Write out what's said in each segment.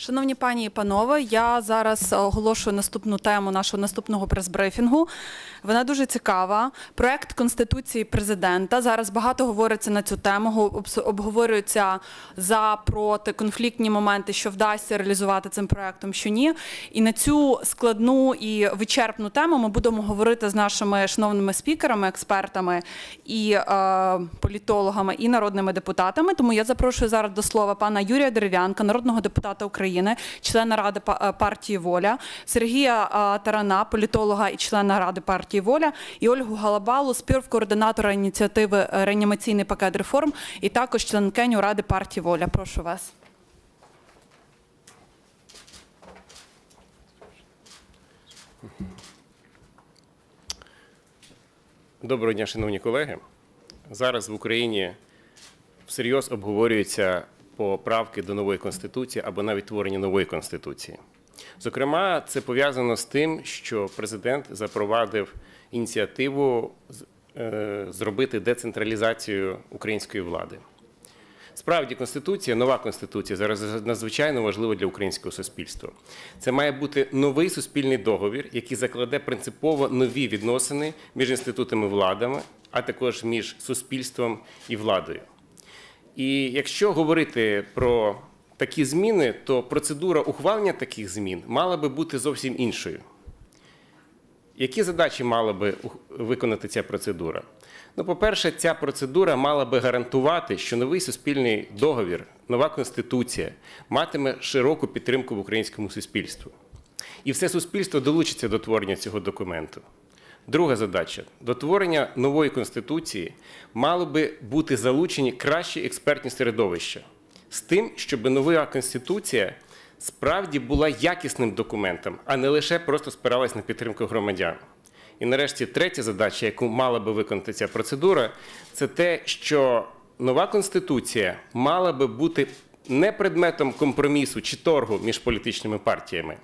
Шановні пані і панове, я зараз оголошую наступну тему нашого наступного прес-брифінгу. Вона дуже цікава. Проект Конституції президента. Зараз багато говориться на цю тему, го- обговорюються за проти конфліктні моменти, що вдасться реалізувати цим проектом, що ні. І на цю складну і вичерпну тему ми будемо говорити з нашими шановними спікерами, експертами і е, політологами і народними депутатами. Тому я запрошую зараз до слова пана Юрія Дерев'янка, народного депутата України, члена Ради е, партії Воля, Сергія е, Тарана, політолога і члена Ради партії Воля, і Ольгу Галабалу, співкоординатора ініціативи е, Реанімаційний пакет реформ, і також членкиню Ради партії Воля. Прошу вас. Доброго дня, шановні колеги. Зараз в Україні всерйоз обговорюються поправки до нової конституції або навіть творення нової конституції. Зокрема, це пов'язано з тим, що президент запровадив ініціативу е, зробити децентралізацію української влади. Справді, конституція, нова конституція зараз надзвичайно важлива для українського суспільства. Це має бути новий суспільний договір, який закладе принципово нові відносини між інститутами владами, а також між суспільством і владою. І якщо говорити про такі зміни, то процедура ухвалення таких змін мала би бути зовсім іншою. Які задачі мала би виконати ця процедура? Ну, по-перше, ця процедура мала би гарантувати, що новий суспільний договір, нова конституція матиме широку підтримку в українському суспільстві. І все суспільство долучиться до творення цього документу. Друга задача до творення нової конституції мало би бути залучені кращі експертні середовища з тим, щоб нова конституція справді була якісним документом, а не лише просто спиралась на підтримку громадян. І нарешті третя задача, яку мала би виконати ця процедура, це те, що нова конституція мала би бути не предметом компромісу чи торгу між політичними партіями,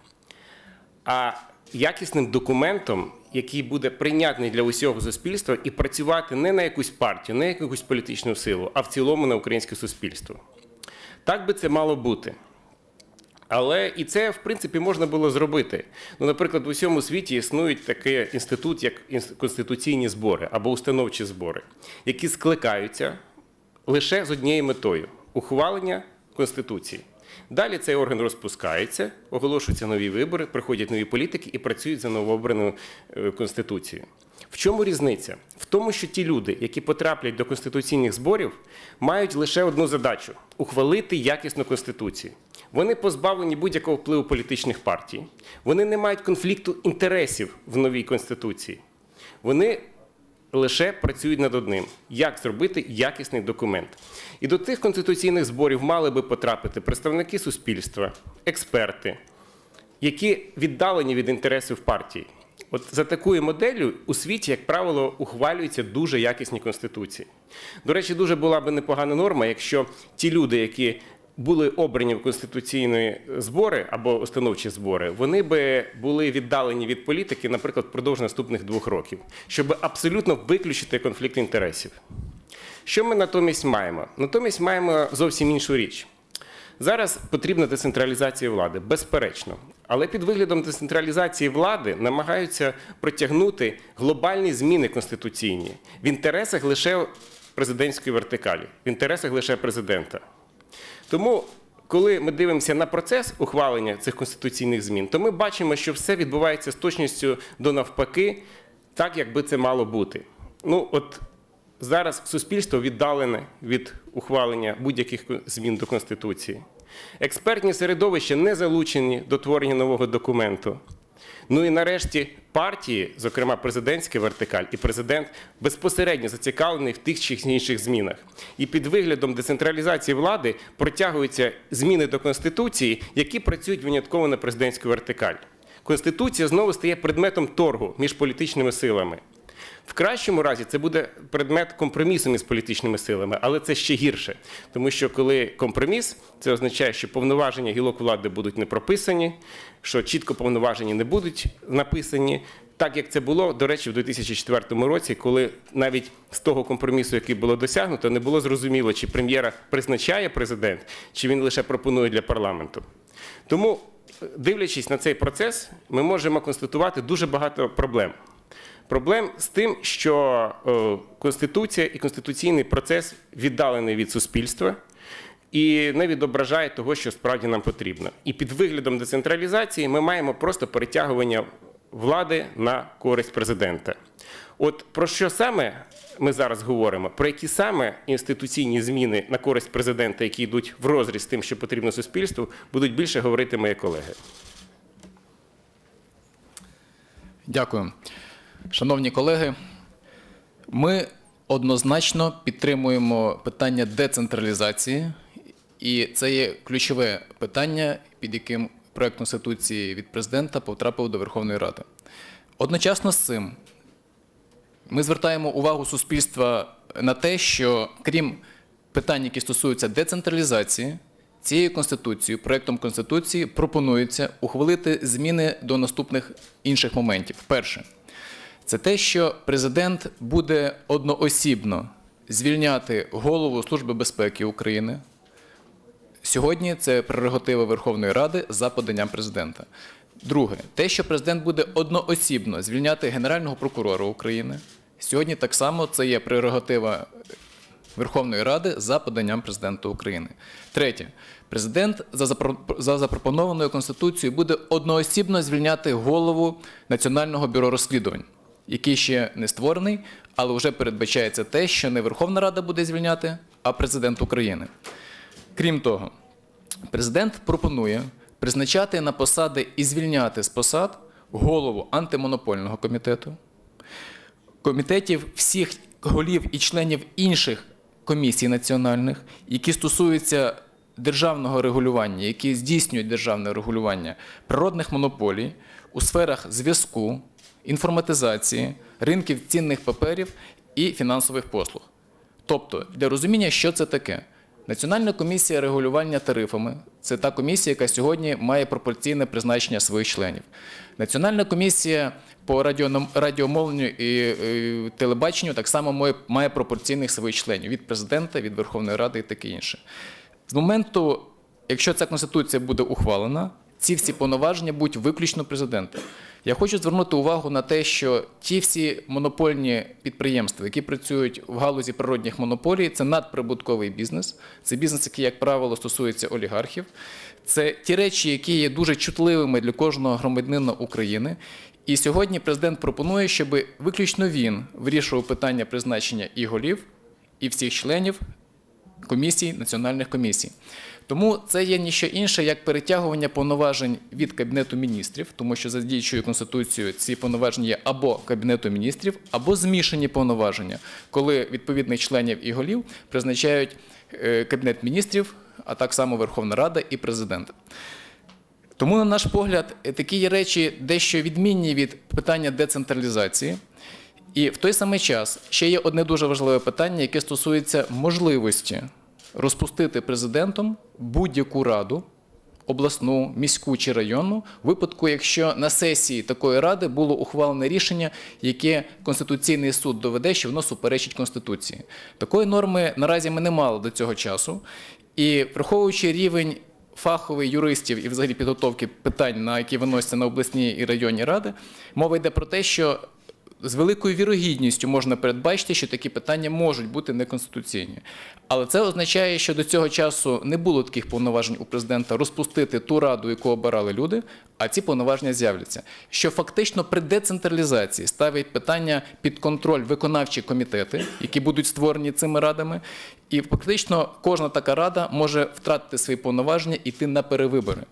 а якісним документом, який буде прийнятний для усього суспільства і працювати не на якусь партію, не на якусь політичну силу, а в цілому на українське суспільство. Так би це мало бути. Але і це, в принципі, можна було зробити. Ну, наприклад, в усьому світі існує такий інститут, як конституційні збори або установчі збори, які скликаються лише з однією метою ухвалення Конституції. Далі цей орган розпускається, оголошуються нові вибори, приходять нові політики і працюють за новообрану е, Конституцією. В чому різниця? В тому, що ті люди, які потраплять до конституційних зборів, мають лише одну задачу ухвалити якісну конституцію. Вони позбавлені будь-якого впливу політичних партій. Вони не мають конфлікту інтересів в новій конституції. Вони лише працюють над одним, як зробити якісний документ. І до тих конституційних зборів мали би потрапити представники суспільства, експерти, які віддалені від інтересів партій. От за такою моделлю у світі, як правило, ухвалюються дуже якісні конституції. До речі, дуже була би непогана норма, якщо ті люди, які були обрані в конституційні збори або установчі збори, вони би були віддалені від політики, наприклад, впродовж наступних двох років, щоб абсолютно виключити конфлікт інтересів. Що ми натомість маємо? Натомість маємо зовсім іншу річ. Зараз потрібна децентралізація влади, безперечно. Але під виглядом децентралізації влади намагаються протягнути глобальні зміни конституційні в інтересах лише президентської вертикалі, в інтересах лише президента. Тому, коли ми дивимося на процес ухвалення цих конституційних змін, то ми бачимо, що все відбувається з точністю до навпаки, так як би це мало бути. Ну, от зараз суспільство віддалене від ухвалення будь-яких змін до Конституції. Експертні середовища не залучені до творення нового документу. Ну і нарешті партії, зокрема президентська вертикаль і президент, безпосередньо зацікавлений в тих чи інших змінах. І під виглядом децентралізації влади протягуються зміни до Конституції, які працюють винятково на президентську вертикаль. Конституція знову стає предметом торгу між політичними силами. В кращому разі це буде предмет компромісу між політичними силами, але це ще гірше, тому що коли компроміс, це означає, що повноваження гілок влади будуть не прописані, що чітко повноваження не будуть написані. Так як це було, до речі, в 2004 році, коли навіть з того компромісу, який було досягнуто, не було зрозуміло, чи прем'єра призначає президент, чи він лише пропонує для парламенту. Тому, дивлячись на цей процес, ми можемо констатувати дуже багато проблем. Проблем з тим, що е, Конституція і конституційний процес віддалений від суспільства і не відображає того, що справді нам потрібно. І під виглядом децентралізації ми маємо просто перетягування влади на користь президента. От про що саме ми зараз говоримо? Про які саме інституційні зміни на користь президента, які йдуть в розріз з тим, що потрібно суспільству, будуть більше говорити мої колеги. Дякую. Шановні колеги, ми однозначно підтримуємо питання децентралізації, і це є ключове питання, під яким проект Конституції від президента потрапив до Верховної Ради. Одночасно з цим ми звертаємо увагу суспільства на те, що крім питань, які стосуються децентралізації, цією конституцією, проектом конституції пропонується ухвалити зміни до наступних інших моментів. Перше, це те, що президент буде одноосібно звільняти голову Служби безпеки України. Сьогодні це прерогатива Верховної Ради за поданням президента. Друге, те, що президент буде одноосібно звільняти Генерального прокурора України. Сьогодні так само це є прерогатива Верховної Ради за поданням президента України. Третє, президент за запро- запропонованою конституцією буде одноосібно звільняти голову Національного бюро розслідувань, який ще не створений, але вже передбачається те, що не Верховна Рада буде звільняти, а президент України. Крім того, президент пропонує призначати на посади і звільняти з посад голову антимонопольного комітету, комітетів всіх голів і членів інших комісій національних, які стосуються державного регулювання, які здійснюють державне регулювання природних монополій у сферах зв'язку, інформатизації, ринків цінних паперів і фінансових послуг. Тобто, для розуміння, що це таке. Національна комісія регулювання тарифами це та комісія, яка сьогодні має пропорційне призначення своїх членів. Національна комісія по радіомовленню і, телебаченню так само має пропорційних своїх членів від президента, від Верховної Ради і таке інше. З моменту, якщо ця конституція буде ухвалена, ці всі повноваження будуть виключно президента. Я хочу звернути увагу на те, що ті всі монопольні підприємства, які працюють в галузі природних монополій, це надприбутковий бізнес. Це бізнес, який, як правило, стосується олігархів. Це ті речі, які є дуже чутливими для кожного громадянина України. І сьогодні президент пропонує, щоб виключно він вирішував питання призначення і голів, і всіх членів комісій, національних комісій. Тому це є ніщо інше, як перетягування повноважень від Кабінету міністрів, тому що за діючою конституцією ці повноваження є або Кабінету міністрів, або змішані повноваження, коли відповідних членів і голів призначають е, Кабінет міністрів, а так само Верховна Рада і президент. Тому, на наш погляд, е, такі речі дещо відмінні від питання децентралізації. І в той самий час ще є одне дуже важливе питання, яке стосується можливості розпустити президентом будь-яку раду, обласну, міську чи районну, в випадку, якщо на сесії такої ради було ухвалене рішення, яке Конституційний суд доведе, що воно суперечить Конституції. Такої норми наразі ми не мали до цього часу. І враховуючи рівень фахових юристів і взагалі підготовки питань, на які виносяться на обласні і районні ради, мова йде про те, що з великою вірогідністю можна передбачити, що такі питання можуть бути неконституційні. Але це означає, що до цього часу не було таких повноважень у президента розпустити ту раду, яку обирали люди, а ці повноваження з'являться. Що фактично при децентралізації ставить питання під контроль виконавчі комітети, які будуть створені цими радами, і фактично кожна така рада може втратити свої повноваження і йти на перевибори.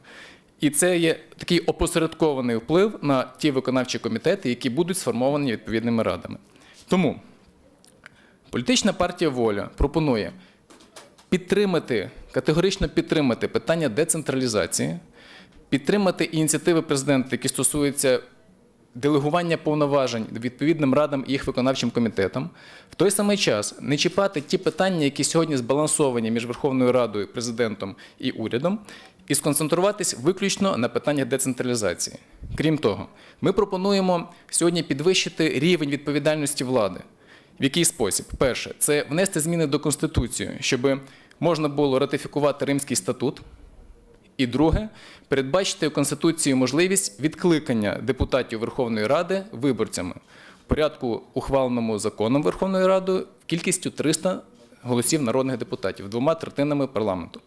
І це є такий опосередкований вплив на ті виконавчі комітети, які будуть сформовані відповідними радами. Тому політична партія Воля пропонує підтримати, категорично підтримати питання децентралізації, підтримати ініціативи президента, які стосуються делегування повноважень відповідним радам і їх виконавчим комітетам, в той самий час не чіпати ті питання, які сьогодні збалансовані між Верховною Радою, президентом і урядом, і сконцентруватись виключно на питаннях децентралізації. Крім того, ми пропонуємо сьогодні підвищити рівень відповідальності влади. В який спосіб? Перше, це внести зміни до Конституції, щоб можна було ратифікувати Римський статут І друге, передбачити у Конституції можливість відкликання депутатів Верховної Ради виборцями в порядку, ухваленому законом Верховною Радою кількістю 300 голосів народних депутатів двома третинами парламенту.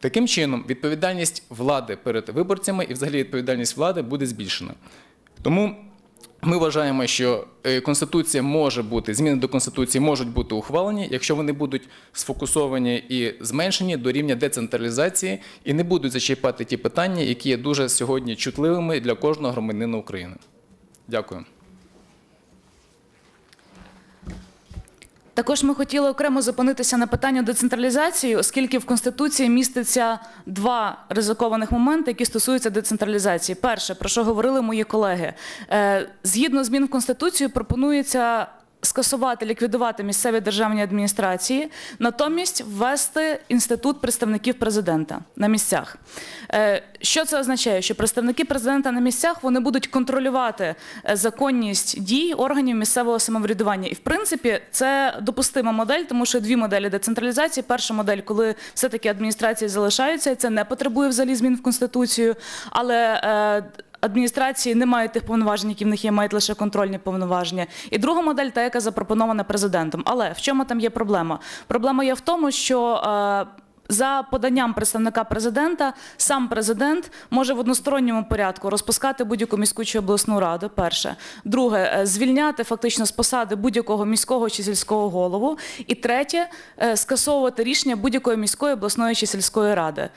Таким чином, відповідальність влади перед виборцями і взагалі відповідальність влади буде збільшена. Тому ми вважаємо, що е, Конституція може бути, зміни до Конституції можуть бути ухвалені, якщо вони будуть сфокусовані і зменшені до рівня децентралізації і не будуть зачіпати ті питання, які є дуже сьогодні чутливими для кожного громадянина України. Дякую. Також ми хотіли окремо зупинитися на питання децентралізації, оскільки в Конституції міститься два ризикованих моменти, які стосуються децентралізації. Перше, про що говорили мої колеги, Е, згідно змін в Конституцію, пропонується. Скасувати, ліквідувати місцеві державні адміністрації, натомість ввести інститут представників президента на місцях. Е, Що це означає? Що представники президента на місцях вони будуть контролювати е, законність дій органів місцевого самоврядування. І в принципі це допустима модель, тому що дві моделі децентралізації. Перша модель, коли все-таки адміністрації залишаються, і це не потребує взагалі змін в конституцію, але е, Адміністрації не мають тих повноважень, які в них є, мають лише контрольні повноваження. І друга модель, та яка запропонована президентом. Але в чому там є проблема? Проблема є в тому, що е, за поданням представника президента сам президент може в односторонньому порядку розпускати будь-яку міську чи обласну раду. Перше, друге, е, звільняти фактично з посади будь-якого міського чи сільського голову. І третє, е, скасовувати рішення будь-якої міської обласної чи сільської ради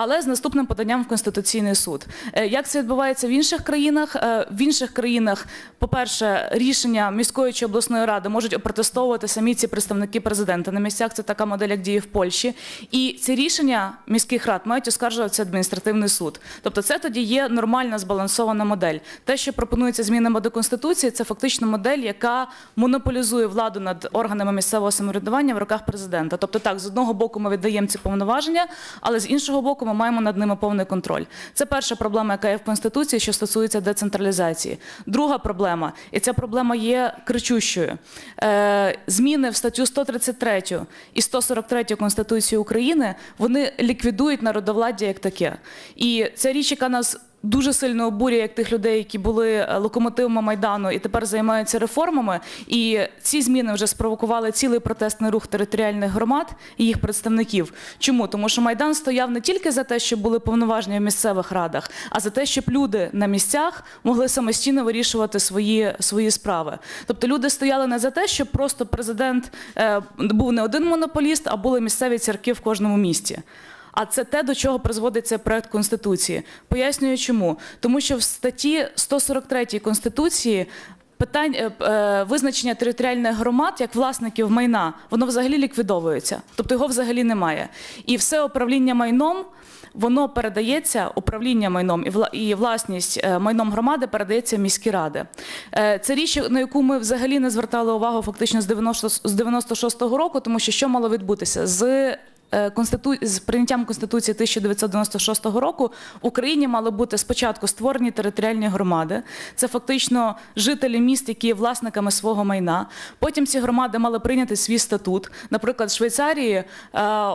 але з наступним поданням в Конституційний суд. Е, Як це відбувається в інших країнах? Е, В інших країнах, по-перше, рішення міської чи обласної ради можуть опротестовувати самі ці представники президента. На місцях це така модель, як діє в Польщі. І ці рішення міських рад мають оскаржуватися адміністративний суд. Тобто, це тоді є нормальна збалансована модель. Те, що пропонується змінами до конституції, це фактично модель, яка монополізує владу над органами місцевого самоврядування в руках президента. Тобто, так, з одного боку ми віддаємо ці повноваження, але з іншого боку, ми маємо над ними повний контроль. Це перша проблема, яка є в конституції, що стосується децентралізації. Друга проблема, і ця проблема є кричущою. Е, зміни в статтю 133 і 143 Конституції України вони ліквідують народовладдя як таке. І ця річ, яка нас дуже сильно обурює як тих людей, які були е, локомотивами майдану і тепер займаються реформами. І ці зміни вже спровокували цілий протестний рух територіальних громад і їх представників. Чому? Тому що майдан стояв не тільки за те, щоб були повноваження в місцевих радах, а за те, щоб люди на місцях могли самостійно вирішувати свої, свої справи. Тобто люди стояли не за те, щоб просто президент е, був не один монополіст, а були місцеві церкви в кожному місті. А це те, до чого призводить цей проект Конституції. Пояснюю чому. Тому що в статті 143 Конституції питань е, е, визначення територіальних громад як власників майна, воно взагалі ліквідовується. Тобто його взагалі немає. І все управління майном. Воно передається управління майном і власність е, майном громади передається в міські ради. Е, Це річ, на яку ми взагалі не звертали увагу фактично з 96-го року, тому що що мало відбутися з Конститу... з прийняттям Конституції 1996 року в Україні мали бути спочатку створені територіальні громади. Це фактично жителі міст, які є власниками свого майна. Потім ці громади мали прийняти свій статут. Наприклад, в Швейцарії е,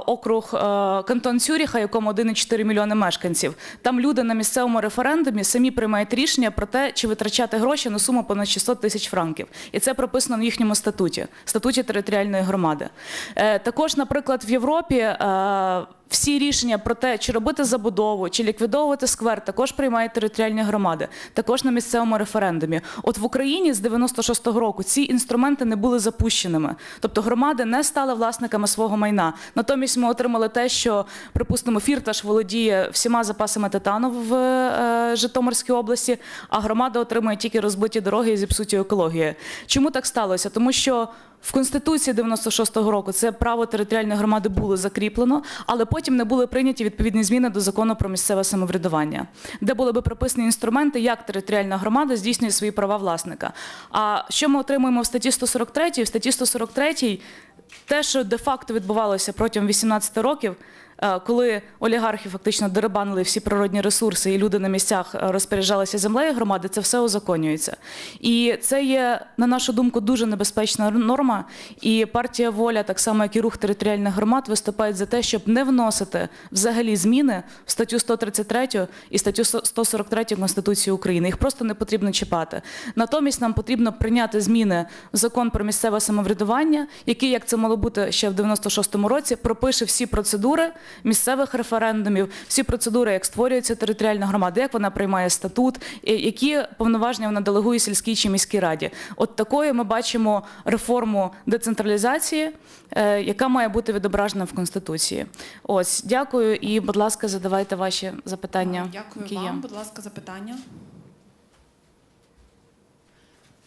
округ е, Кантон Цюріха, якому 1,4 мільйони мешканців. Там люди на місцевому референдумі самі приймають рішення про те, чи витрачати гроші на суму понад 600 тисяч франків. І це прописано в їхньому статуті, статуті територіальної громади. Е, Також, наприклад, в Європі. Е, Всі рішення про те, чи робити забудову, чи ліквідовувати сквер, також приймають територіальні громади, також на місцевому референдумі. От в Україні з 96-го року ці інструменти не були запущеними. Тобто громади не стали власниками свого майна. Натомість ми отримали те, що, припустимо, Фірташ володіє всіма запасами титану в е, Житомирській області, а громада отримує тільки розбиті дороги і зіпсуті екології. Чому так сталося? Тому що в Конституції 96-го року це право територіальної громади було закріплено, але потім не були прийняті відповідні зміни до закону про місцеве самоврядування, де були би прописані інструменти, як територіальна громада здійснює свої права власника. А що ми отримуємо в статті 143? В статті 143 те, що де-факто відбувалося протягом 18 років. Е, коли олігархи фактично дерибанили всі природні ресурси, і люди на місцях е, розпоряджалися землею громади, це все узаконюється. І це є, на нашу думку, дуже небезпечна норма. І партія воля, так само як і рух територіальних громад, виступають за те, щоб не вносити взагалі зміни в статтю 133 і статтю 143 Конституції України. Їх просто не потрібно чіпати. Натомість нам потрібно прийняти зміни в закон про місцеве самоврядування, який, як це мало бути ще в 96-му році, пропише всі процедури місцевих референдумів, всі процедури, як створюється територіальна громада, як вона приймає статут, які повноваження вона делегує сільській чи міській раді. От такою ми бачимо реформу децентралізації, е, яка має бути відображена в Конституції. Ось, дякую і, будь ласка, задавайте ваші запитання. Дякую які є. вам. Будь ласка, запитання.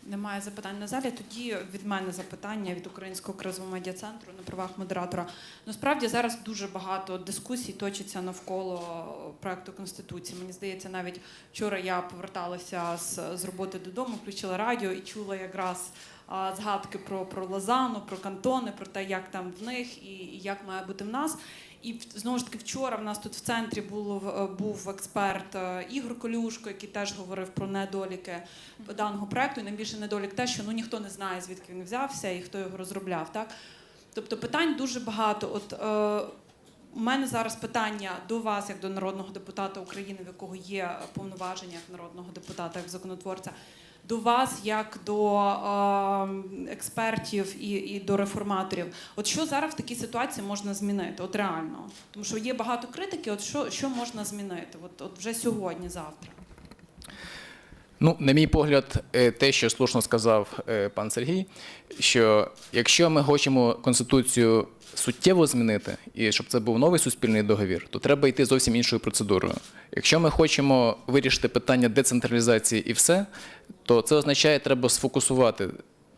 Немає запитань на залі. Тоді від мене запитання від Українського кризового медіа центру на правах модератора. Насправді зараз дуже багато дискусій точиться навколо проекту Конституції. Мені здається, навіть вчора я поверталася з, з роботи додому, включила радіо і чула якраз а, згадки про, про Лозану, про кантони, про те, як там в них і, і як має бути в нас. І знову ж таки, вчора в нас тут в центрі було е, був експерт е, Ігор Колюшко, який теж говорив про недоліки даного проекту. І найбільше недолік те, що ну ніхто не знає, звідки він взявся і хто його розробляв. Так тобто питань дуже багато. От е, у мене зараз питання до вас, як до народного депутата України, в якого є повноваження як народного депутата, як законотворця. До вас, як до експертів і, і до реформаторів, от що зараз в такій ситуації можна змінити? От реально, тому що є багато критики. От що, що можна змінити? От, от вже сьогодні, завтра. Ну, на мій погляд, е, те, що слушно сказав е, пан Сергій, що якщо ми хочемо конституцію суттєво змінити, і щоб це був новий суспільний договір, то треба йти зовсім іншою процедурою. Якщо ми хочемо вирішити питання децентралізації і все, то це означає, треба сфокусувати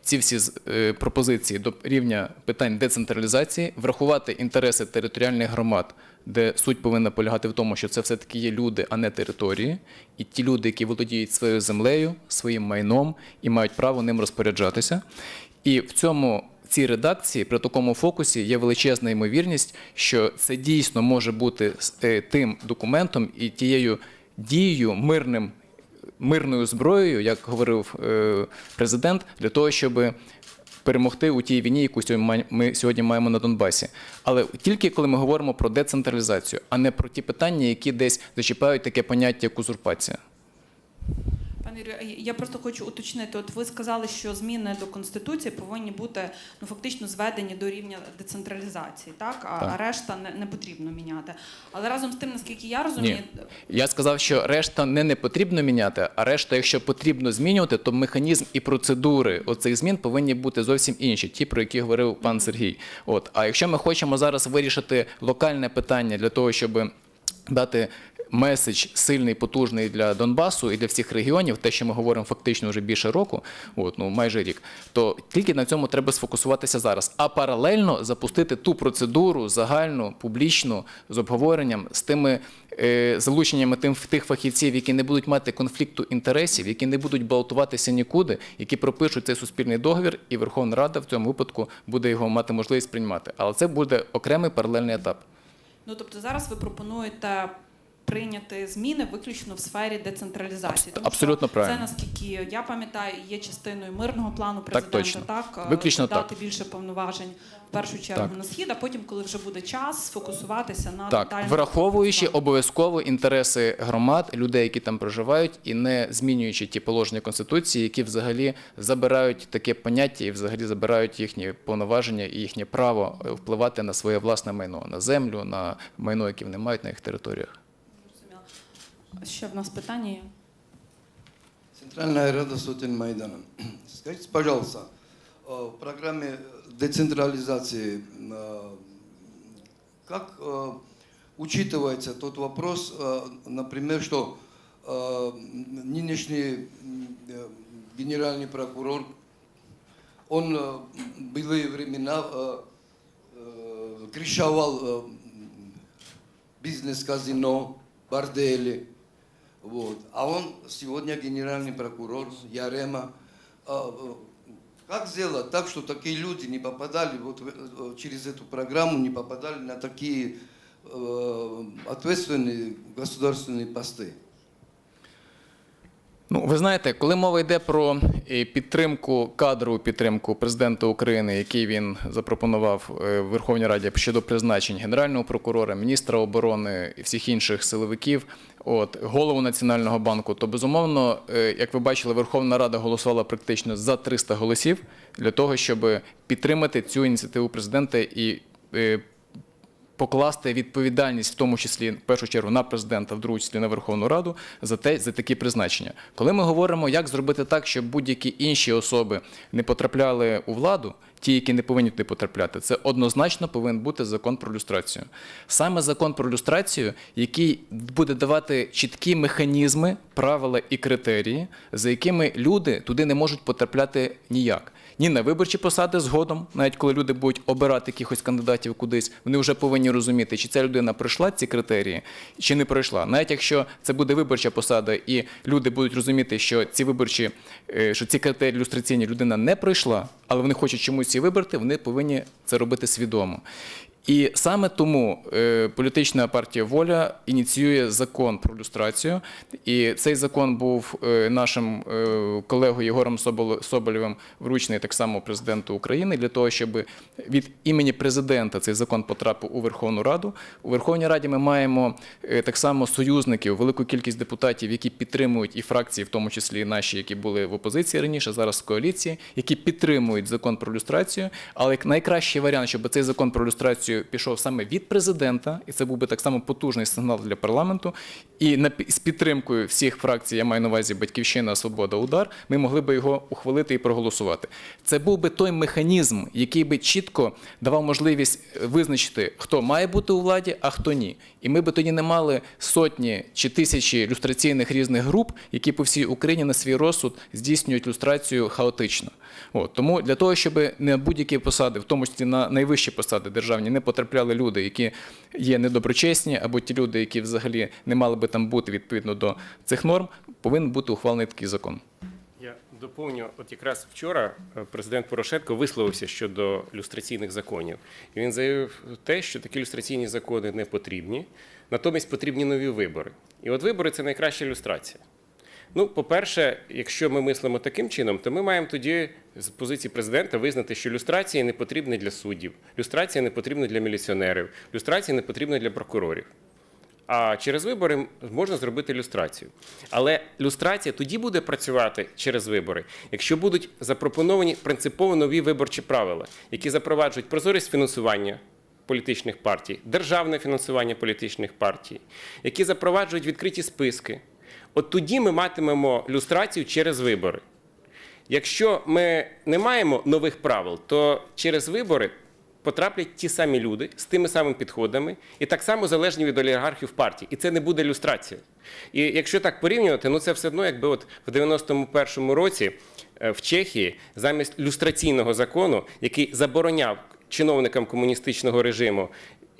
ці всі е, пропозиції до рівня питань децентралізації, врахувати інтереси територіальних громад, де суть повинна полягати в тому, що це все-таки є люди, а не території, і ті люди, які володіють своєю землею, своїм майном і мають право ним розпоряджатися. І в цьому цій редакції при такому фокусі є величезна ймовірність, що це дійсно може бути е, тим документом і тією дією мирним мирною зброєю, як говорив е, президент, для того, щоб перемогти у тій війні, яку ми сьогодні маємо на Донбасі. Але тільки коли ми говоримо про децентралізацію, а не про ті питання, які десь зачіпають таке поняття, як узурпація. Пане Юрію, я просто хочу уточнити. От ви сказали, що зміни до конституції повинні бути ну фактично зведені до рівня децентралізації, так а, Так. а решта не, не потрібно міняти. Але разом з тим, наскільки я розумію, Ні. Я сказав, що решта не, не потрібно міняти, а решта, якщо потрібно змінювати, то механізм і процедури оцих змін повинні бути зовсім інші, ті, про які говорив пан Сергій. От, а якщо ми хочемо зараз вирішити локальне питання для того, щоб дати меседж сильний, потужний для Донбасу і для всіх регіонів, те, що ми говоримо фактично вже більше року, от, ну майже рік, то тільки на цьому треба сфокусуватися зараз. А паралельно запустити ту процедуру загальну, публічну, з обговоренням, з тими е, залученнями тим, тих фахівців, які не будуть мати конфлікту інтересів, які не будуть балотуватися нікуди, які пропишуть цей суспільний договір, і Верховна Рада в цьому випадку буде його мати можливість приймати. Але це буде окремий паралельний етап. ну тобто зараз ви пропонуєте. Прийняти зміни виключно в сфері децентралізації. Тому Абсолютно що правильно. Це наскільки я пам'ятаю, є частиною мирного плану Так президента. точно. Так, е, Виключно дати так. більше повноважень в першу чергу Так. на схід, а потім, коли вже буде час, сфокусуватися на Так, детальному враховуючи обов'язково інтереси громад, людей, які там проживають, і не змінюючи ті положення конституції, які взагалі забирають таке поняття і взагалі забирають їхні повноваження і їхнє право е, впливати на своє власне майно, на землю, на майно, яке вони мають на їх територіях. Ще в нас питання є. Центральная Рада сотен Майдана. Скажите, пожалуйста, в программе децентрализации э, как учитывается тот вопрос, например, что нынешний генеральный прокурор, он в былые времена крышевал э, бизнес-казино, бордели, вот. А он сегодня генеральный прокурор Ярема. А, э, Как сделать так, что такие люди не попадали вот э, через эту программу, не попадали на такие э, ответственные государственные посты. Ну, ви знаєте, коли мова йде про е, підтримку, кадрову підтримку президента України, який він запропонував е, в Верховній Раді щодо призначень генерального прокурора, міністра оборони і всіх інших силовиків, от голову Національного банку, то безумовно, е, як ви бачили, Верховна Рада голосувала практично за 300 голосів для того, щоб підтримати цю ініціативу президента і покласти відповідальність, в тому числі в першу чергу на президента, в другу числі на Верховну Раду, за те за такі призначення. Коли ми говоримо, як зробити так, щоб будь-які інші особи не потрапляли у владу, ті, які не повинні туди потрапляти, це однозначно повинен бути закон про люстрацію. Саме закон про люстрацію, який буде давати чіткі механізми, правила і критерії, за якими люди туди не можуть потрапляти ніяк. Ні на виборчі посади згодом, навіть коли люди будуть обирати якихось кандидатів кудись, вони вже повинні розуміти, чи ця людина пройшла ці критерії, чи не пройшла. Навіть якщо це буде виборча посада, і люди будуть розуміти, що ці виборчі, е, що ці критерії люстраційні людина не пройшла, але вони хочуть чомусь її вибрати, вони повинні це робити свідомо. І саме тому е, політична партія Воля ініціює закон про люстрацію. І цей закон був е, нашим е, колегою Єгором Собол- Соболєвим вручений так само президенту України для того, щоб від імені президента цей закон потрапив у Верховну Раду. У Верховній Раді ми маємо так само союзників, велику кількість депутатів, які підтримують і фракції, в тому числі наші, які були в опозиції раніше, зараз в коаліції, які підтримують закон про люстрацію. Але найкращий варіант, щоб цей закон про люстрацію пішов саме від президента, і це був би так само потужний сигнал для парламенту. І з підтримкою всіх фракцій, я маю на увазі Батьківщина, Свобода, Удар, ми могли би його ухвалити і проголосувати. Це був би той механізм, який би чітко давав можливість е, визначити, хто має бути у владі, а хто ні. І ми би тоді не мали сотні чи тисячі люстраційних різних груп, які по всій Україні на свій розсуд здійснюють люстрацію хаотично. От, тому для того, щоб на будь-які посади, в тому числі на найвищі посади державні, не потрапляли люди, які є недоброчесні, або ті люди, які взагалі не мали би там бути відповідно до цих норм, повинен бути ухвалений такий закон. Я доповню, от якраз вчора е, президент Порошенко висловився щодо люстраційних законів. І він заявив те, що такі люстраційні закони не потрібні, натомість потрібні нові вибори. І от вибори це найкраща люстрація. Ну, по-перше, якщо ми мислимо таким чином, то ми маємо тоді з позиції президента визнати, що люстрація не потрібна для суддів, люстрація не потрібна для міліціонерів, люстрація не потрібна для прокурорів. А через вибори можна зробити люстрацію. Але люстрація тоді буде працювати через вибори, якщо будуть запропоновані принципово нові виборчі правила, які запроваджують прозорість фінансування політичних партій, державне фінансування політичних партій, які запроваджують відкриті списки. От тоді ми матимемо люстрацію через вибори. Якщо ми не маємо нових правил, то через вибори потраплять ті самі люди з тими самими підходами і так само залежні від олігархів партій. І це не буде люстрація. І якщо так порівнювати, ну це все одно, якби от в 91-му році е, в Чехії замість люстраційного закону, який забороняв чиновникам комуністичного режиму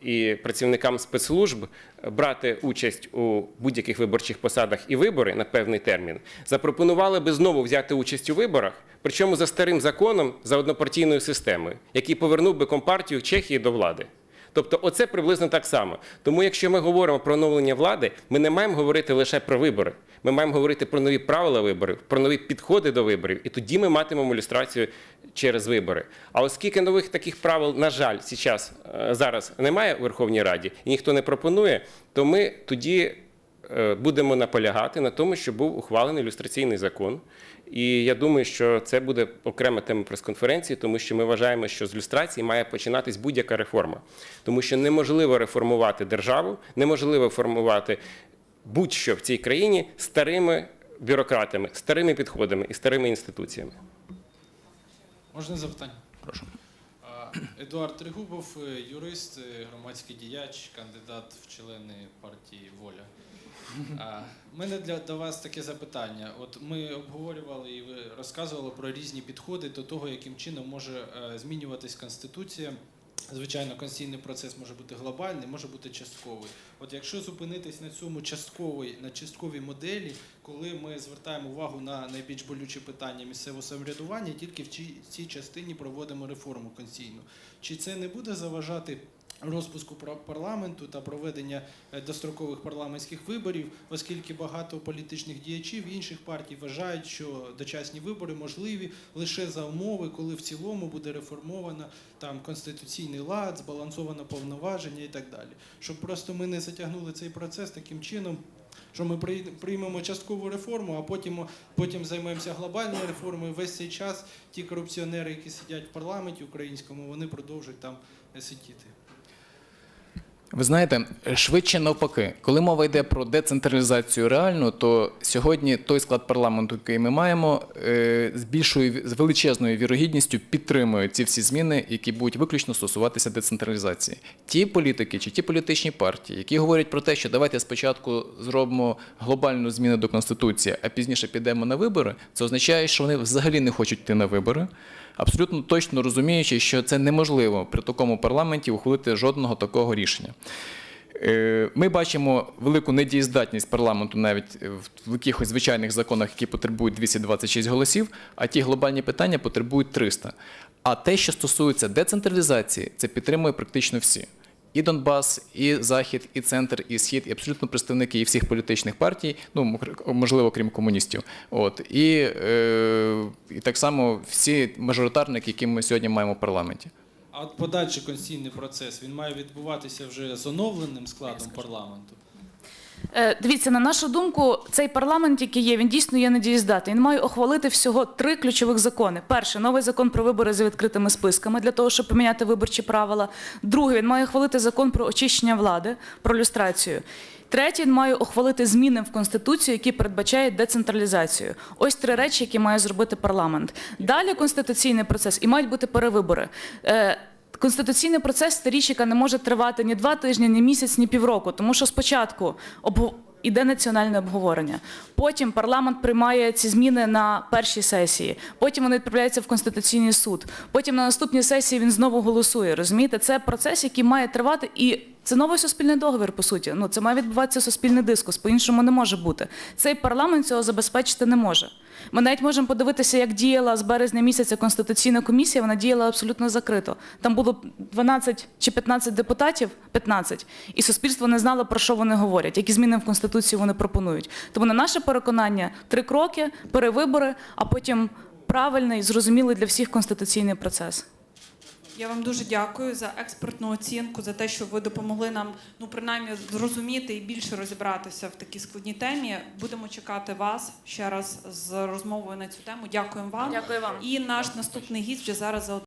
і працівникам спецслужб брати участь у будь-яких виборчих посадах і вибори на певний термін, запропонували би знову взяти участь у виборах, причому за старим законом, за однопартійною системою, який повернув би компартію Чехії до влади. Тобто, оце приблизно так само. Тому, якщо ми говоримо про оновлення влади, ми не маємо говорити лише про вибори. Ми маємо говорити про нові правила виборів, про нові підходи до виборів, і тоді ми матимемо ілюстрацію через вибори. А оскільки нових таких правил, на жаль, зараз, е, зараз немає у Верховній Раді і ніхто не пропонує, то ми тоді е, будемо наполягати на тому, щоб був ухвалений ілюстраційний закон. І я думаю, що це буде окрема тема прес-конференції, тому що ми вважаємо, що з люстрації має починатись будь-яка реформа, тому що неможливо реформувати державу, неможливо формувати будь-що в цій країні старими бюрократами, старими підходами і старими інституціями. Можна запитання? Прошу. Едуард Тригубов, е, юрист, е, громадський діяч, кандидат в члени партії Воля. У мене для до вас таке запитання. От ми обговорювали і ви розказували про різні підходи до того, яким чином може е, змінюватись конституція. Звичайно, конституційний процес може бути глобальний, може бути частковий. От якщо зупинитись на цьому частковій, на частковій моделі, коли ми звертаємо увагу на найбільш болючі питання місцевого самоврядування, тільки в цій, частині проводимо реформу конституційну. Чи це не буде заважати розпуску пар- парламенту та проведення е, дострокових парламентських виборів, оскільки багато політичних діячів інших партій вважають, що дочасні вибори можливі лише за умови, коли в цілому буде реформовано там конституційний лад, збалансовано повноваження і так далі. Щоб просто ми не затягнули цей процес таким чином. Що ми прий- приймемо часткову реформу, а потім, потім займемося глобальною реформою. Весь цей час ті корупціонери, які сидять в парламенті українському, вони продовжують там е, сидіти. Ви знаєте, швидше навпаки, коли мова йде про децентралізацію реальну, то сьогодні той склад парламенту, який ми маємо, е, з більшою з величезною вірогідністю підтримує ці всі зміни, які будуть виключно стосуватися децентралізації. Ті політики чи ті політичні партії, які говорять про те, що давайте спочатку зробимо глобальну зміну до конституції, а пізніше підемо на вибори, це означає, що вони взагалі не хочуть йти на вибори. Абсолютно точно розуміючи, що це неможливо при такому парламенті ухвалити жодного такого рішення. Е, Ми бачимо велику недієздатність парламенту навіть в якихось звичайних законах, які потребують 226 голосів, а ті глобальні питання потребують 300. А те, що стосується децентралізації, це підтримує практично всі. І Донбас, і Захід, і центр, і схід, і абсолютно представники і всіх політичних партій, ну можливо, крім комуністів. От і, е, і так само всі мажоритарники, які ми сьогодні маємо в парламенті. А от подальший конституційний процес він має відбуватися вже з оновленим складом парламенту. Е, Дивіться, на нашу думку, цей парламент, який є, він дійсно є недієздатний. Він має ухвалити всього три ключових закони. Перший новий закон про вибори за відкритими списками для того, щоб поміняти виборчі правила. Другий він має ухвалити закон про очищення влади, про люстрацію. Третій він має ухвалити зміни в конституцію, які передбачають децентралізацію. Ось три речі, які має зробити парламент. Далі конституційний процес і мають бути перевибори. Конституційний процес сторічика не може тривати ні два тижні, ні місяць, ні півроку, тому що спочатку обго- іде національне обговорення. Потім парламент приймає ці зміни на першій сесії. Потім вони відправляються в конституційний суд. Потім на наступній сесії він знову голосує. Розумієте, це процес, який має тривати, і це новий суспільний договір. По суті, ну це має відбуватися суспільний дискус. По іншому не може бути. Цей парламент цього забезпечити не може. Ми навіть можемо подивитися, як діяла з березня місяця конституційна комісія. Вона діяла абсолютно закрито. Там було 12 чи 15 депутатів, 15, і суспільство не знало про що вони говорять, які зміни в конституцію вони пропонують. Тому на наше переконання три кроки, перевибори, а потім правильний, зрозумілий для всіх конституційний процес. Я вам дуже дякую за експертну оцінку, за те, що ви допомогли нам ну принаймні зрозуміти і більше розібратися в такій складній темі. Будемо чекати вас ще раз з розмовою на цю тему. Дякуємо вам. Дякую вам. І наш наступний гість вже зараз за